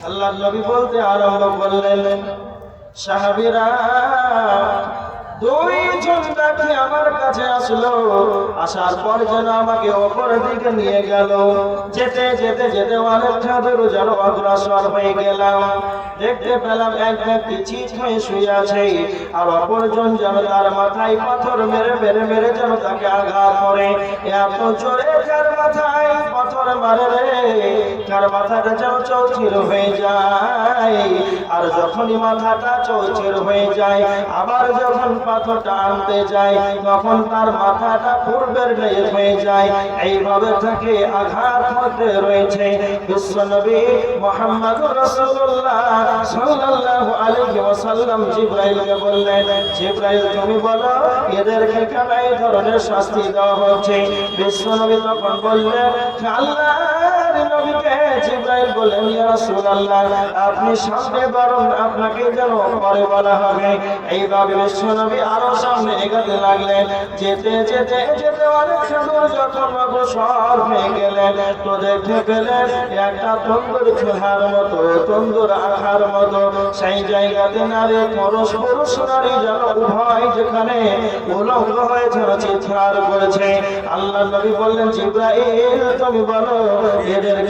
আল্লাহ নবী বলতে আরম্ভ করলেন সাহাবীরা দুইজন ডাকি আমার কাছে আসলো। আসার পর যেন আমাকে অপর দিকে নিয়ে গেল। যেতে যেতে যেতে অনেকটা দূর যেন অগ্রসর হয়ে গেলাম। দেখতে পেলাম এক ব্যক্তি চিত হয়ে শুয়ে আছে আর অপরজন যেন তার মাথায় পাথর মেরে মেরে মেরে যেন তাকে আঘাত করে। এত জোরে কার মাথায় পাথর মারে রে? কার মাথাটা যেন চৌচির হয়ে যায়? আর যখনই মাথাটা চৌচির হয়ে যায়, আবার যখন পাথরটা আনতে যায়, তখন তার মাথাটা পূর্বের ন্যায় হয়ে যায়। এইভাবে তাকে আঘাত হতে রয়েছে। বিশ্বনবী মোহাম্মদুর রাসূলুল্লাহ সাল্লাল্লাহু আলাইহি ওয়াসাল্লাম জিবরাইলকে বললেন, জিবরাইল, তুমি বলো, এদেরকে কেন এই ধরনের শাস্তি দেওয়া হচ্ছে? বিশ্বনবী তখন বললেন আল্লাহর আপনি সামনে বরং আপনাকে যেন পরে বলা হবে। এইভাবে বিশ্বনবী আরও সামনে এগাতে লাগলেন। যেতে যেতে যেতে অনেক সুন্দর যখন অগ্রসর হয়ে গেলেন, তো দেখতে পেলেন একটা তন্দুর চুলার মতো, তন্দুর আখার মতো। সেই জায়গাতে নারী, পুরুষ পুরুষ, নারী যেন উভয় যেখানে উলঙ্গ হয়ে যেন চিৎকার করেছে। আল্লাহ নবী বললেন, জিব্রাইল, তুমি বলো, এদেরকে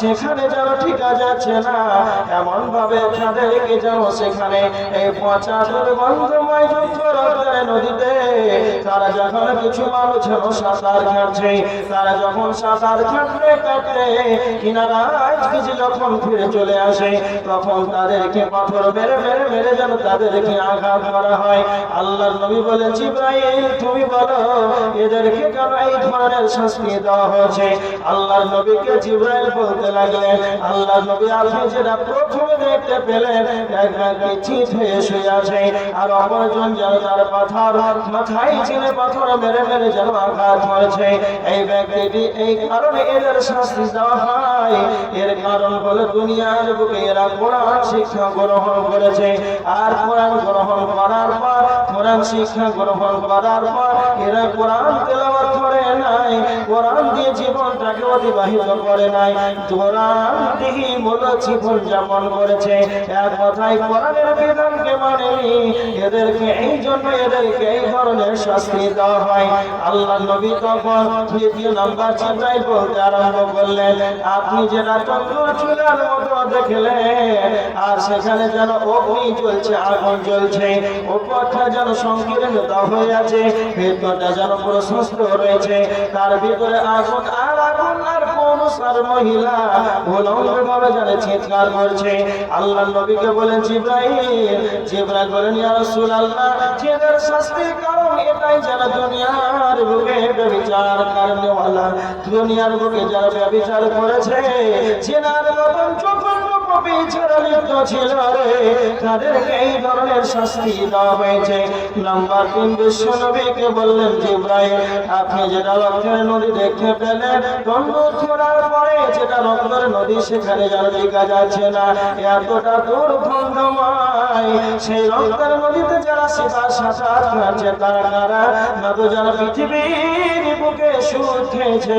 সেখানে যেন ঠিকা যাচ্ছে না। এমন ভাবে তাদেরকে যেন সেখানে এই পচা দুর্গন্ধময় যুক্ত নদীতে তারা যখন কিছু মানুষ যেন সাঁতার কাটছে, তারা যখন সাঁতার কাটতে কাটতে কিনারায় কিছু যখন ফিরে চলে আসে, তখন তাদেরকে পাথর মেরে মেরে মেরে যেন তাদেরকে আঘাত করা হয়। আল্লাহর নবী বলেন, জিব্রাইল, তুমি বলো, এদেরকে কেন এই ধরনের শাস্তি দেওয়া হয়েছে? আল্লাহর নবীকে জিব্রাইল বলতে লাগলেন আল্লাহর নবী আপনি যেটা প্রথমে দেখতে পেলেন হয়ে শুয়ে আছে। আর অপরজন যেন তার মাথায় চিনে পাথর মেরে মেরে যেন আঘাত এই ব্যক্তিটি এই কারণে এদের শাস্তি দেওয়া হয়। এর কারণ হলো দুনিয়ার বুকে এরা কোরআন শিক্ষা গ্রহণ করেছে। আর কোরআন গ্রহণ করার পর, কোরআন শিক্ষা গ্রহণ করার পর এরা কোরআন তেলাওয়াত করে নাই, কোরআন দিয়ে জীবনটাকে অতিবাহিত করে নাই, কোরআন মূল জীবন যাপন করেছে। এক কোরআনের বিধানকে মানেনি, এদেরকে এই জন্য এদেরকে এই ধরনের শাস্তি দেওয়া হয়। আল্লাহ নবী তখন নাম্বার চিন্তায় বলতে আরম্ভ করলেন, আপনি যেটা মতো দেখলেন, আর সেখানে যেন অগ্নি জ্বলছে, আগুন জ্বলছে উপরটা যেন সংকীর্ণত হয়ে আছে ভেতরটা যেন পুরো সুস্থ রয়েছে তার ভিতরে আগুন আর আগুন আর পুরুষ আর মহিলা উলঙ্গ ভাবে যেন চিৎকার করছে। আল্লাহ নবীকে বলেন জিব্রাহিম জিব্রাহিম বলেন, ইয়া রাসূলুল্লাহ যেদের শাস্তির কারণ এটাই যারা দুনিয়ার বুকে ব্যভিচার কারণেওয়ালা দুনিয়ার বুকে যারা ব্যভিচার করেছে চেনার মতন বিচার রে। তাদেরকে এই ধরনের শাস্তি দেওয়া হয়েছে। নাম্বার তিন বিশ্ব নবীকে বললেন আপনি যেটা রক্তের নদী দেখতে পেলেন ছোড়ার পরে যেটা রক্তের নদী, সেখানে যেন টিকা যাচ্ছে না। এতটা দুর্গন্ধময়। সেই রক্তের নদীতে যারা সেটা সাঁতার কাটছে, তারা কারা? না যারা পৃথিবীর বুকে সুদ খেয়েছে।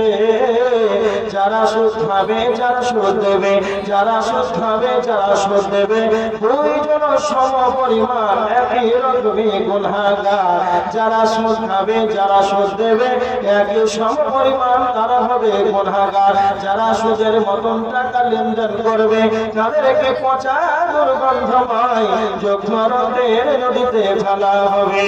যারা সুদ খাবে, যারা সুদ দেবে। যারা সুদ খাবে, যারা সুদ দেবে। দুইজন সম পরিমাণ একই রকমই গুণাগার যারা সুদ খাবে, যারা সুদ দেবে, একই সম পরিমাণ তারা হবে গুণাগার যারা সুদের মতন টাকা লেনদেন করবে, তাদেরকে পচা দুর্গন্ধময় রক্তের নদীতে ফেলা হবে।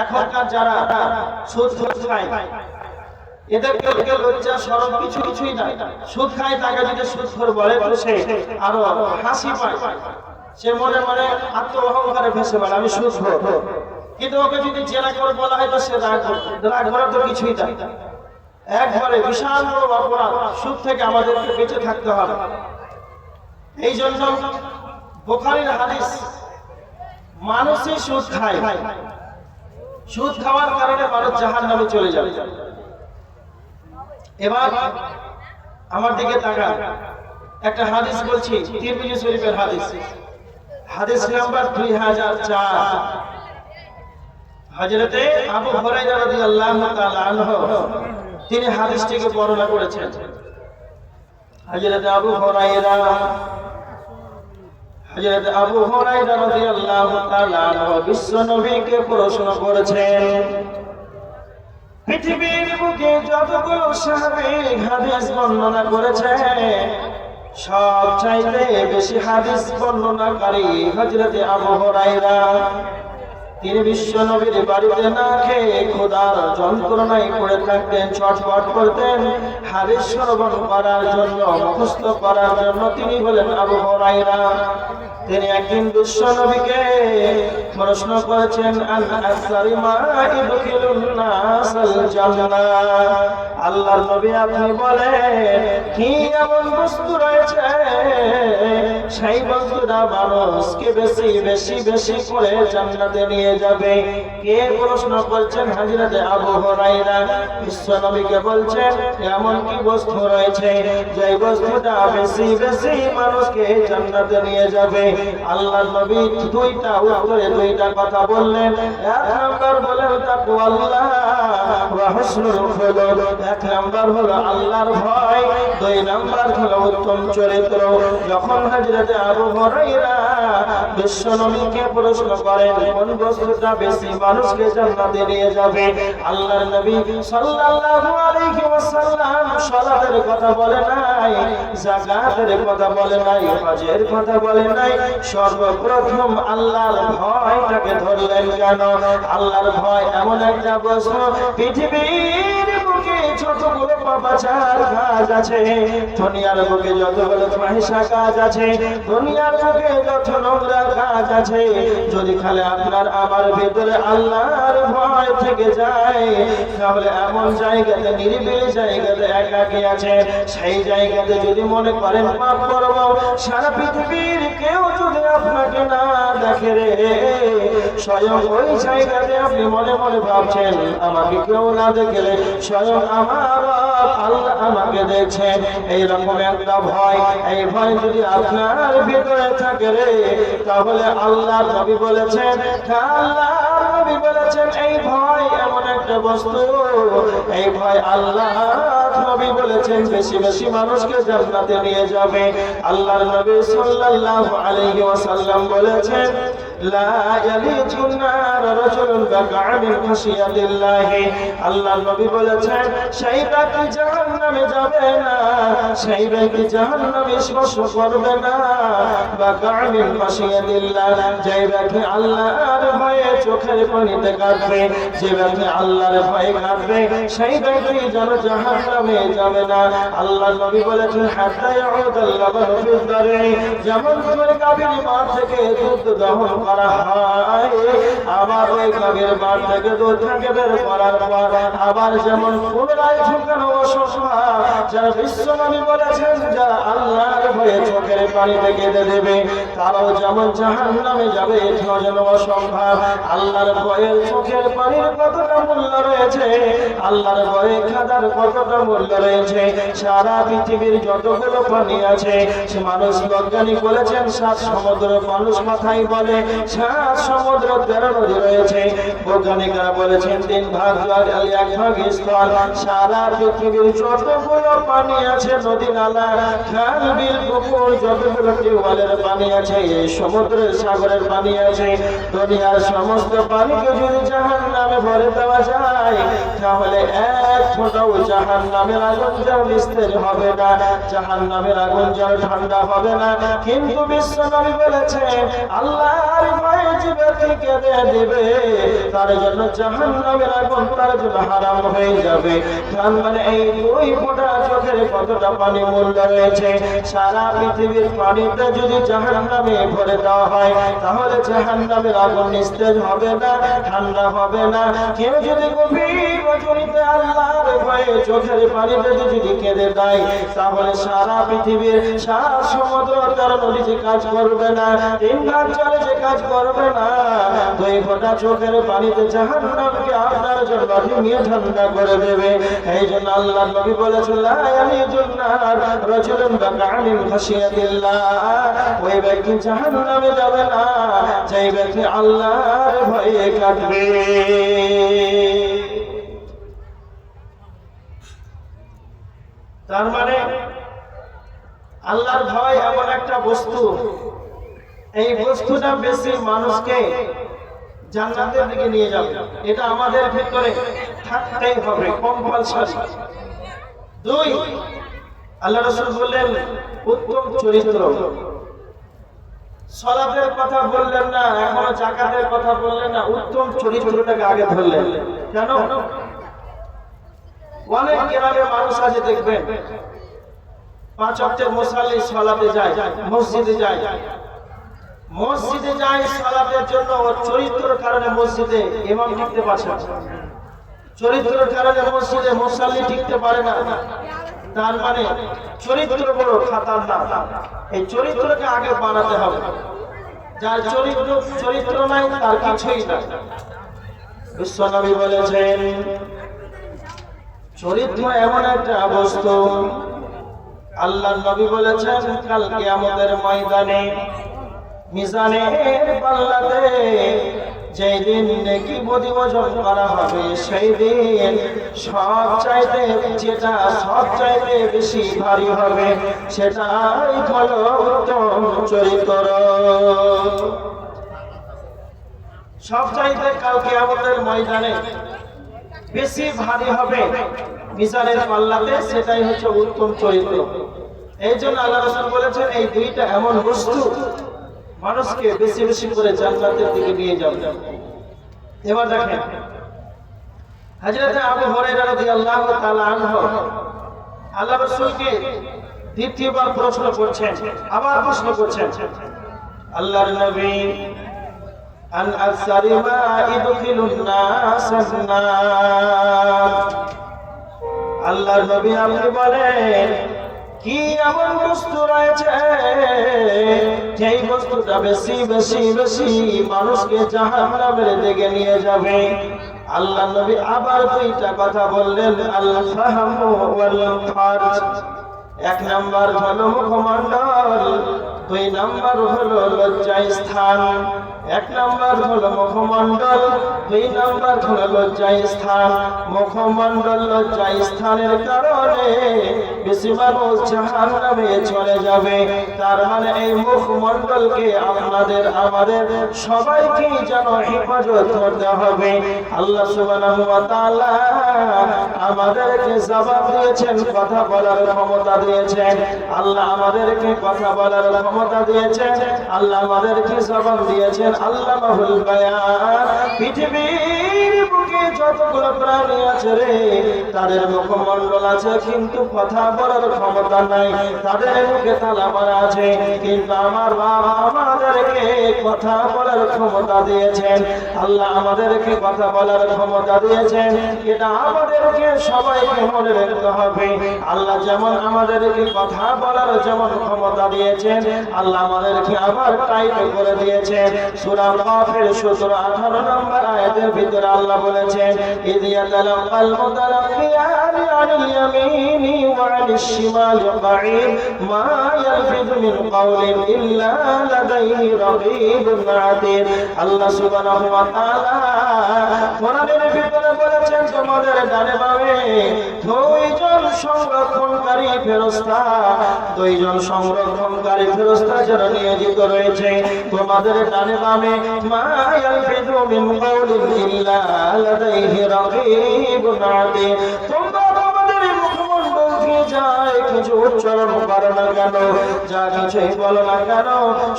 এখনকার যারা সুদ খায়, এদেরকে লোকে লজ্জা সরম কিছু কিছুই নাই। সুদ খায়, তাকে যদি সুদ খোর বলে তো সে আরও হাসি পায়। সে মনে মনে আত্ম অহংকারে ভেসে বলে আমি সুদ খোর। কিন্তু ওকে যদি জেরা করে বলা হয়, তো সে রাগ রাগ করার তো কিছুই নাই। একবারে বিশাল বড় অপরাধ, সুদ থেকে আমাদেরকে বেঁচে থাকতে হবে। এই জন্য বোখারির হাদিস, মানুষই সুদ খায়। সুদ খাওয়ার কারণে মানুষ জাহান নামে চলে যাবে। এবার আমার দিকে তাকান। একটা হাদিস বলছি, তিরমিজি শরীফের হাদিস। হাদিস নাম্বার দুই হাজার চার। হজরতে আবু হরাইরা রাদিয়াল্লাহু তাআলা আনহু, তিনি হাদিসটিকে বর্ণনা করেছেন। হজরত আবু হজরত আবু হরাইরা রাদিয়াল্লাহু তাআলা করেছেন, পৃথিবীর বুকে যতগুলো সাহাবী হাদিস বর্ণনা করেছে সব চাইতে বেশি হাদিস বর্ণনাকারী হজরতে আবু হরাইরা তিনি বিশ্ব নবীর বাড়িতে না খেয়ে খোদার যন্ত্রণায় পড়ে থাকতেন, ছটফট করতেন। হাদিস শ্রবণ করার জন্য, মুখস্থ করার জন্য তিনি হলেন আবু হরাইরা তিনি একদিন বিশ্ব নবীকে প্রশ্ন করেছেন আল্লাহর নবী আপনি বলেন, কি এমন বস্তু রয়েছে? সেই বস্তুটা মানুষকে বেশি বেশি বেশি করে জান্নাতে নিয়ে যাবে। কে প্রশ্ন করছেন? হাজিরাতে আবু বিশ্ব নবীকে বলছেন, এমন কি বস্তু রয়েছে? যে বস্তুটা বেশি বেশি মানুষকে জান্নাতে নিয়ে যাবে। আল্লাহর নবী দুইটা উত্তরে দুইটা কথা বললেন। এক নাম্বার বলেন তাকওয়া আল্লাহ ওয়া এক নাম্বার হলো আল্লাহর ভয়। দুই নাম্বার হলো উত্তম চরিত্র। যখন হযরতে আবু হুরায়রা বিশ্ব নবীকে প্রশ্ন করেন, কোন বস্তুটা বেশি মানুষকে জান্নাতে নিয়ে যাবে? আল্লাহর নবী সাল্লাল্লাহু আলাইহি ওয়াসাল্লাম সালাতের কথা বলে নাই, যাকাতের কথা বলে নাই, হজের কথা বলে নাই। সর্বপ্রথম আল্লাহর ভয়টাকে ধরলেন কেন? আল্লাহর ভয় এমন একটা বস্তু পৃথিবীর যতগুলো পাপাচার কাজ আছে দুনিয়ার কাজ আছে দুনিয়ার যত নোংরা কাজ আছে, যদি খালি আপনার আমার ভেতরে আল্লাহর ভয় থেকে যায়, তাহলে এমন জায়গাতে, নিরিবিলি জায়গাতে একাকি আছে। সেই জায়গাতে যদি মনে করেন, পাপ করব, সারা পৃথিবীর কেউ যদি আপনাকে না দেখে রে। স্বয়ং ওই জায়গাতে আপনি মনে মনে ভাবছেন, আমাকে কেউ না দেখলে স্বয়ং আমার আল্লাহ এই ভয়। তাহলে আল্লাহ নবী বলেছেন আল্লাহ নবী বলেছেন, এই ভয় এমন একটা বস্তু। এই ভয় আল্লাহ নবী বলেছেন, বেশি বেশি মানুষকে জান্নাতে নিয়ে যাবে। আল্লাহর নবী সাল্লাল্লাহু আলাইহি ওয়াসাল্লাম বলেছেন খাশিয়াতিল্লাহি আল্লাহর নবী বলেছেন, সেই ব্যক্তি জাহান্নামে যাবে আল্লাহর ভয়ে চোখের পানিতে কাঁদবে, যে ব্যক্তি আল্লাহর ভয়ে কাঁদবে, সেই ব্যক্তি যেন জাহান্নামে যাবে না। আল্লাহর নবী বলেছেন হাত্তা যেমন করে গাভীর মাঠ থেকে দুধ দহন আল্লাহর ভয়ে চোখের তারাও যেমন জাহান নামে যাবে, এটাও যেন অসম্ভব। আল্লাহর ভয়ের চোখের পানির কতটা মূল্য রয়েছে, আল্লাহর ভয়ে খাদার কতটা মূল্য রয়েছে, সারা পৃথিবীর যতগুলো পানি আছে মানুষ বৈজ্ঞানিক বলেছেন, সাত সমুদ্র মানুষ কথাই বলে সাত সমুদ্র তেরো রয়েছে। বৈজ্ঞানিকরা বলেছেন, তিন ভাগ জল এক ভাগ স্থল সারা পৃথিবীর যতগুলো পানি আছে, নদী নালা, খাল, বিল, পুকুর, যতগুলো টিউবওয়েলের পানি আছে সমুদ্রের সাগরের পানি আছে। দুনিয়ার সমস্ত পানিকে যদি জাহান নামে ভরে দেওয়া যায়, তাহলে এক ফোঁটাও জাহান নামের আগুন যেন নিস্তেজ হবে না। জাহান নামের আগুন যেন ঠান্ডা হবে না। কিন্তু বিশ্ব নবী বলেছেন, আল্লাহর ভয়ে যে ব্যক্তি তার জন্য জাহান আগুন তার জন্য হারাম হয়ে যাবে। তার মানে আগুন নিস্তেজ হবে না, ঠান্ডা হবে না। কেউ যদি চোখের পানিতে যদি কেঁদে দেয়, তাহলে সারা পৃথিবীর সারা সমুদ্র তার নদী যে কাজ করবে না। যে কাজ করবে না। দুই ফোঁটা চোখের পানিতে জাহান নামকে আপনার জন্য নিয়ে ঠান্ডা করে দেবে। এই জন্য আল্লাহ নবী বলেছেন, লা ইয়ালিজুন নার রাজুলুন বাকানিন খাশিয়াতিল্লাহ। ওই ব্যক্তি জাহান নামে যাবে না, যেই ব্যক্তি আল্লাহর ভয়ে কাটবে তার মানে আল্লাহর ভয় এমন একটা বস্তু এই বস্তুটা বেশি মানুষকে জান্নাতের দিকে নিয়ে যাবে। এটা আমাদের ভিতরে থাকতেই হবে কম্পালসারি দুই, আল্লাহ রসুল বললেন, উত্তম চরিত্র। সলাতের কথা বললেন না, এখনও জাকাতের কথা বললেন না, উত্তম চরিত্রটাকে আগে ধরলেন। কেন? অনেক গ্রামে মানুষ আছে, দেখবেন। পাঁচ অক্টের মশালি সলাতে যায়, মসজিদে যায়। মসজিদে যায় সালাতের জন্য ওর চরিত্রের কারণে মসজিদে ইমাম টিকতে পারছে না। চরিত্রের কারণে মসজিদে মুসাল্লি টিকতে পারে না। তার মানে চরিত্র বড় খাতার না এই চরিত্রকে আগে বানাতে হবে। যার চরিত্র চরিত্র নাই, তার কিছুই না বিশ্বনবী বলেছেন, চরিত্র এমন একটা বস্তু আল্লাহ নবী বলেছেন, কাল কিয়ামতের ময়দানে মিজানের পাল্লাতে যেই দিন নেকি ওজন করা হবে সেই দিন সব চাইতে যেটা, সব চাইতে বেশি ভারী হবে, সেটাই হলো উত্তম চরিত্র। সব চাইতে কালকে আমাদের ময়দানে বেশি ভারী হবে মিজানের পাল্লাতে, সেটাই হচ্ছে উত্তম চরিত্র। এই জন্য আল্লাহ রসুল বলেছেন, এই দুইটা এমন বস্তু মানুষকে বেশি বেশি করে জান্নাতের দিকে নিয়ে যাবে এবার দেখেন, হযরত আবু হুরায়রা রাদিয়াল্লাহু তাআলা আনহু আল্লাহ রাসূলকে দ্বিতীয়বার প্রশ্ন করছেন, আবার প্রশ্ন করছেন, আল্লাহর নবী, আন আকসারি মা ইদখিলুন নাস আল্লাহর নবী আপনি বলেন কি এমন বস্তু রয়েছে? যেই বস্তুটা বেশি বেশি বেশি মানুষকে জাহান্নামের দিকে নিয়ে যাবে। আল্লাহ নবী আবার দুইটা কথা বললেন আল্লাহ এক নাম্বার হলো মুখমণ্ডল, দুই নাম্বার হলো লজ্জা স্থান এক নাম্বার হলো মুখমণ্ডল, দুই নাম্বার হলো লজ্জা স্থান। মুখমণ্ডল লজ্জা স্থানের কারণে বেশি মানুষ জাহান নামে চলে যাবে। তার মানে এই মুখমণ্ডলকে আপনাদের, আমাদের সবাইকে যেন হেফাজত করতে হবে। আল্লাহ সুবহানাহু ওয়া তাআলা আমাদেরকে জবাব দিয়েছেন, কথা বলার ক্ষমতা দিয়েছেন। আল্লাহ আমাদেরকে কথা বলার ক্ষমতা দিয়েছেন, আল্লাহ আমাদেরকে জবাব দিয়েছেন। তাদের আছে, কিন্তু কথা বলার ক্ষমতা নাই। তাদের মুখে তালা মারা আছে, কিন্তু আমার বাবা আমাদেরকে কথা বলার ক্ষমতা দিয়েছেন। আল্লাহ আমাদেরকে কথা বলার ক্ষমতা দিয়েছেন, এটা আমাদেরকে সবাইকে মনে রাখতে হবে। আল্লাহ যেমন আমাদেরকে কথা বলার যেমন ক্ষমতা দিয়েছেন, আল্লাহ আমাদেরকে আবার টাইট করে দিয়েছেন। সূরা কাফের 17 18 নম্বর আয়াতের ভিতরে আল্লাহ বলেছেন ইদিয়া তালাক্কাল মুতালাক্কিয়ান আনিল ইয়ামিনি ওয়া আনিশ শিমালি কাঈদ মা ইয়ালফিযু কাওলিন ইল্লা লাদাইহি রাকীবুন আতীদ। আল্লাহ সুবহানাহু ওয়া তাআলা কোরআনের ভিতরে বলেছেন, তোমাদের ডানে বামে দুইজন সংরক্ষণকারী ফেরেশতা দুইজন সংরক্ষণকারী যারা নিয়োজিত রয়েছে, তোমাদের ডানে কাওলিন ইল্লা লাদাইহি রাকীবুন আতীদ তোমরা তোমাদের মুখমণ্ডল দিয়ে যায় কিছু উচ্চারণ করো না কেন? যা কিছুই বলো না কেন?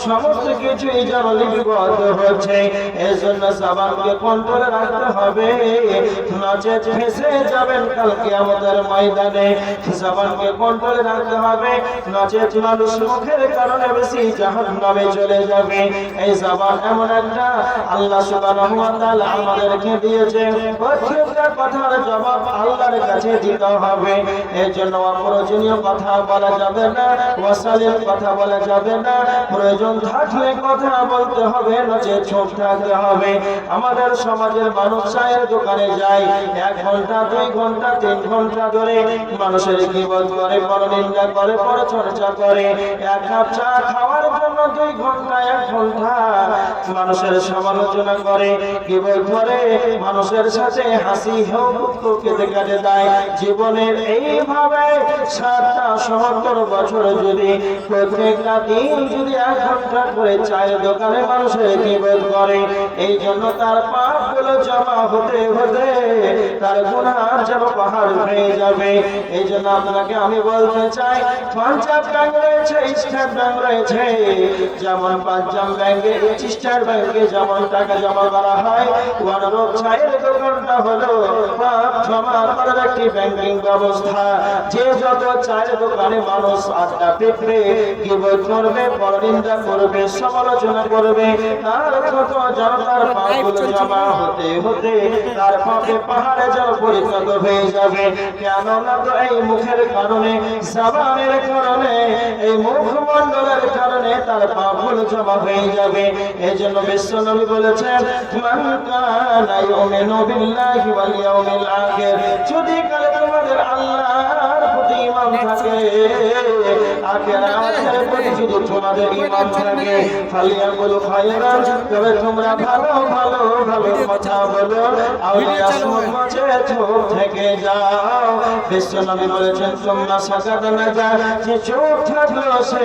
সমস্ত কিছুই যেন লিপিবদ্ধ হচ্ছে। এই জন্য সাবানকে কন্ট্রোলে রাখতে হবে। নচেত ফেসে যাবেন কালকে আমাদের ময়দানে। সাবানকে কন্ট্রোলে রাখতে হবে। নচেত মানুষ মুখের কারণে বেশি জাহান নামে চলে যাবে। এই সাবান এমন একটা আল্লাহ সুবহানাহু ওয়া তাআলা আমাদেরকে দিয়েছে। কথার জবাব আল্লাহর কাছে দিতে হবে। এর জন্য অপ্রয়োজনীয় কথা বলা যাবে না ওয়াসালিল কথা বলা যাবে না, প্রয়োজন থাকলে কথা বলতে হবে নচে চুপ থাকতে হবে। আমাদের সমাজের মানুষ চায়ের দোকানে যায় এক ঘণ্টা, দুই ঘণ্টা, তিন ঘণ্টা ধরে মানুষের গিবত করে, পরনিন্দা করে, পরচর্চা করে। এক কাপ চা খাওয়ার জন্য দুই ঘণ্টা, এক ঘণ্টা মানুষের সমালোচনা করে, গিবত করে, মানুষের সাথে হাসি হোক কেটে কেটে দেয় জীবনের এইভাবে সাতটা সত্তর বছর যদি প্রত্যেকটা দিন যদি চায়ের দোকানে মানুষের নিবেদ করে, এই জন্য তার পাপ গুলো জমা হতে হতে তার গুণার যেন পাহাড় হয়ে যাবে। এই জন্য আপনাকে আমি বলতে চাই, পঞ্জাব ব্যাংক রয়েছে স্টেট ব্যাংক রয়েছে। যেমন পাঞ্জাব ব্যাংকে স্টেট ব্যাংকে যেমন টাকা জমা করা হয় চায়ের দোকানটা হলো ব্যবস্থা। যে যত চায়ের দোকানে মানুষ আড্ডা পেপড়ে গিবত করবে, পরনিন্দা করবে, সমালোচনা করবে, তার জনতার পাপগুলো জমা হতে হতে হতে তার পাপে পাহাড়ে যেন পরিণত হয়ে যাবে। কেননা তো এই মুখের কারণে, জবানের কারণে, এই মুখমণ্ডলের কারণে তার পাপগুলো জমা হয়ে যাবে। এই জন্য বিশ্ব নবী বলেছেন, মান কানা ইউমিনু বিল্লাহি ওয়াল ইয়াউমিল আখির। যদি কালে তোমাদের আল্লাহর প্রতি ঈমান থাকে, আখিরাতের প্রতি যদি তোমাদের ঈমান থাকে, ফালিয়াকুল তবে তোমরা ভালো ভালো ভালো কথা বলো আউলিয়া সমাজে চুপ থেকে যাও। বিশ্ব নবী বলেছেন তোমরা সাজাতে না যা যে চুপ থাকল সে